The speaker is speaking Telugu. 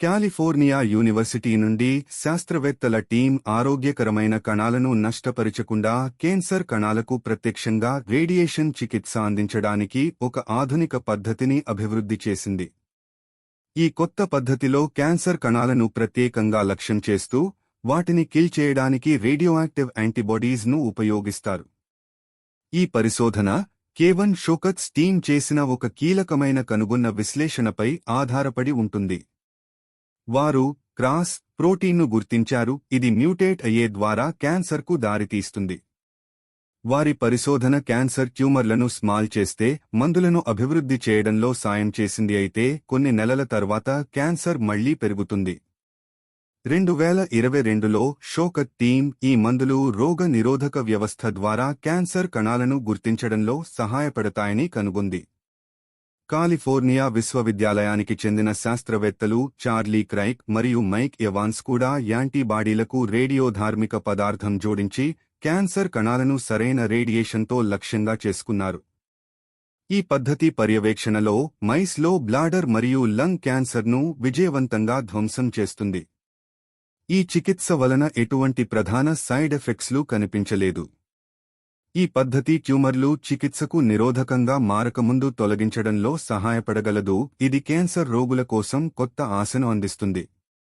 కాలిఫోర్నియా యూనివర్సిటీ నుండి శాస్త్రవేత్తల టీం ఆరోగ్యకరమైన కణాలను నష్టపరచకుండా కేన్సర్ కణాలకు ప్రత్యక్షంగా రేడియేషన్ చికిత్స అందించడానికి ఒక ఆధునిక పద్ధతిని అభివృద్ధి చేసింది. ఈ కొత్త పద్ధతిలో క్యాన్సర్ కణాలను ప్రత్యేకంగా లక్ష్యం చేస్తూ వాటిని కిల్ చేయడానికి రేడియోయాక్టివ్ యాంటీబాడీస్ను ఉపయోగిస్తారు. ఈ పరిశోధన కేవన్ షోకత్స్ టీం చేసిన ఒక కీలకమైన కనుగొన్న విశ్లేషణపై ఆధారపడి ఉంటుంది. వారు క్రాస్ ప్రోటీన్ను గుర్తించారు ఇది మ్యూటేట్ అయ్యే ద్వారా క్యాన్సర్కు దారితీస్తుంది. వారి పరిశోధన క్యాన్సర్ ట్యూమర్లను స్మాల్ చేస్తే మందులను అభివృద్ధి చేయడంలో సాయం చేసింది అయితే కొన్ని నెలల తర్వాత క్యాన్సర్ మళ్ళీ పెరుగుతుంది. రెండు వేల ఇరవై రెండులో షోకత్ టీం ఈ మందులు రోగ నిరోధక వ్యవస్థ ద్వారా క్యాన్సర్ కణాలను గుర్తించడంలో సహాయపడతాయని కనుగొంది. కాలిఫోర్నియా విశ్వవిద్యాలయానికి చెందిన శాస్త్రవేత్తలు చార్లీ క్రైక్ మరియు మైక్ ఎవాన్స్ కూడా యాంటీబాడీలకు రేడియోధార్మిక పదార్థం జోడించి క్యాన్సర్ కణాలను సరైన రేడియేషన్తో లక్ష్యంగా చేసుకున్నారు. ఈ పద్ధతి పర్యవేక్షణలో మైస్లో బ్లాడర్ మరియు లంగ్ క్యాన్సర్ను విజయవంతంగా ధ్వంసం చేస్తుంది. ఈ చికిత్స వలన ఎటువంటి ప్రధాన సైడ్ ఎఫెక్ట్స్లు కనిపించలేదు. ఈ పద్ధతి ట్యూమర్లు చికిత్సకు నిరోధకంగా మారకముందు తొలగించడంలో సహాయపడగలదు. ఇది క్యాన్సర్ రోగుల కోసం కొత్త ఆశను అందిస్తుంది.